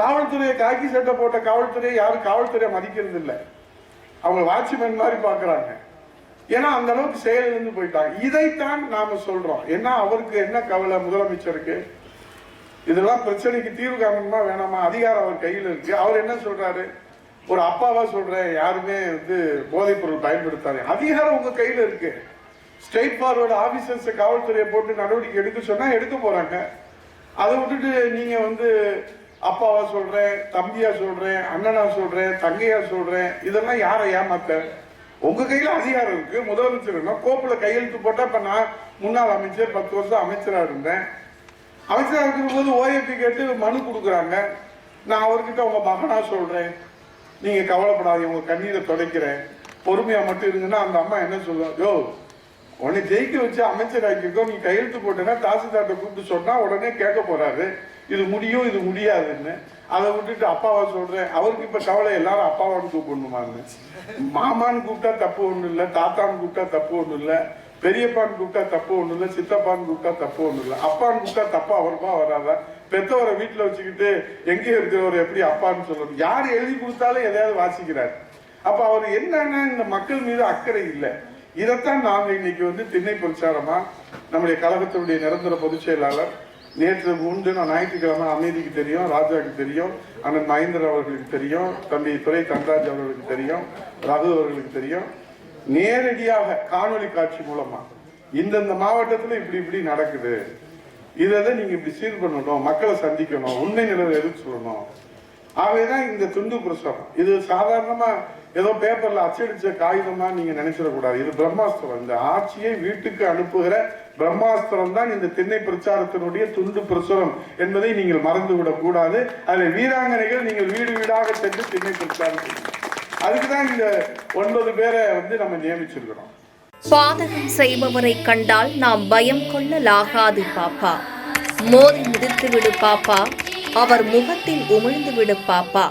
காவல்துறையை காக்கி சட்டை போட்ட காவல்துறையை யாரும் காவல்துறையை மதிக்கிறது இல்லை அவங்க வாட்ச்மேன் மாதிரி பார்க்குறாங்க. ஏன்னா அந்த அளவுக்கு செயலிழந்து போயிட்டாங்க. இதைத்தான் நாம சொல்றோம். ஏன்னா அவருக்கு என்ன கவலை முதலமைச்சருக்கு? இதெல்லாம் பிரச்சனைக்கு தீர்வு காரணமா வேணாமா? அதிகாரம் அவர் கையில் இருக்கு. அவர் என்ன சொல்றாரு? ஒரு அப்பாவா சொல்றேன். யாருமே வந்து போதைப் பொருள் பயன்படுத்தாது. அதிகாரம் உங்க கையில இருக்கு. ஸ்ட்ரெயிட் ஃபார்வர்டு ஆபீசர்ஸ் காவல்துறையை போட்டு நடவடிக்கை எடுக்க சொன்னா எடுக்க போறாங்க. அதை விட்டுட்டு நீங்க வந்து அப்பாவா சொல்றேன் தம்பியா சொல்றேன் அண்ணனா சொல்றேன் தங்கையா சொல்றேன் இதெல்லாம் யாரை ஏமாத்த? உங்க கையில அதிகாரம் இருக்கு. முதலமைச்சர் கோப்பில் கோப்புல கையெழுத்து போட்டா இப்ப நான் முன்னாள் அமைச்சர் பத்து வருஷம் அமைச்சரா இருந்தேன். அமைச்சராக இருக்கும்போது ஓஏபி கேட்டு மனு கொடுக்குறாங்க. நான் அவர்கிட்ட உங்க மகனா சொல்றேன். நீங்க கவலைப்படாதீங்க உங்க கண்ணீரை தொடைக்கிறேன். பொறுமையா மட்டும் இருங்கன்னா அந்த அம்மா என்ன சொல்லுவோம் யோ உன்னை ஜெயிக்க வச்சு அமைச்சராக்கிருக்கோம் நீ கையெழுத்து போட்டேன்னா தாசில்தார்கிட்ட கூப்பிட்டு சொன்னா உடனே கேட்க போறாரு. இது முடியும் இது முடியாதுன்னு. அதை விட்டுட்டு அப்பாவை சொல்றேன். அவருக்கு இப்ப கவலை எல்லாரும் அப்பாவான்னு கூப்பிடணுமான்னு. மாமான்னு கூப்பிட்டா தப்பு ஒன்றும் இல்ல தாத்தான்னு கூப்பிட்டா தப்பு ஒன்றும் இல்ல பெரியப்பான்னு கூப்பிட்டா தப்பு ஒன்றும் இல்ல சித்தப்பான்னு கூப்பிட்டா தப்பு ஒன்றும் இல்ல. அப்பான்னு கூப்பிட்டா தப்பா அவருப்பா வராதா? பெத்தவரை வீட்டுல வச்சுக்கிட்டு எங்க இருக்கிறவர் எப்படி அப்பான்னு சொல்லணும்? யார் எழுதி கொடுத்தாலும் எதையாவது வாசிக்கிறார். அப்ப அவர் என்னன்னா இந்த மக்கள் மீது அக்கறை இல்லை. இதைத்தான் நாங்க இன்னைக்கு வந்து திண்ணை பிரச்சாரமா நம்முடைய கழகத்தினுடைய நிரந்தர பொதுச் செயலாளர் நேற்று முன்தினம் ஞாயிற்றுக்கிழமை அமைதிக்கு தெரியும் ராஜாவுக்கு தெரியும் அண்ணன் மகேந்திர அவர்களுக்கு தெரியும் தம்பி துறை தன்ராஜ் அவர்களுக்கு தெரியும் ரகு அவர்களுக்கு தெரியும். நேரடியாக காணொளி காட்சி மூலமா இந்தந்த மாவட்டத்தில் இப்படி இப்படி நடக்குது. இதை நீங்க இப்படி சீர் பண்ணணும் மக்களை சந்திக்கணும் உண்மை நிலவை எதிர்த்து சொல்லணும். ஆகவேதான் இந்த துண்டு பிரசுரம். இது சாதாரணமா ஏதோ பேப்பர்ல அச்சடிச்ச காகிதமா நீங்க நினைச்சிடக்கூடாது இது பிரம்மாஸ்திரம். இந்த ஆட்சியை வீட்டுக்கு அனுப்புகிற பிரம்மாஸ்திரம் தான் இந்த திண்ணை பிரச்சாரத்தினுடைய துண்டு பிரசுரம் என்பதை நீங்கள் மறந்து விடக் கூடாது. அதில் வீராங்கனைகள் நீங்கள் வீடு வீடாக சென்று திண்ணை பிரச்சாரம் அதுக்குதான் இந்த ஒன்பது பேரை வந்து நம்ம நியமிச்சிருக்கிறோம். பாதகம் செய்பவரை கண்டால் நாம் பயம் கொள்ளலாகாது பாப்பா. மோதி மிதித்து விடு பாப்பா. அவர் முகத்தில் உமிழ்ந்து விடு பாப்பா.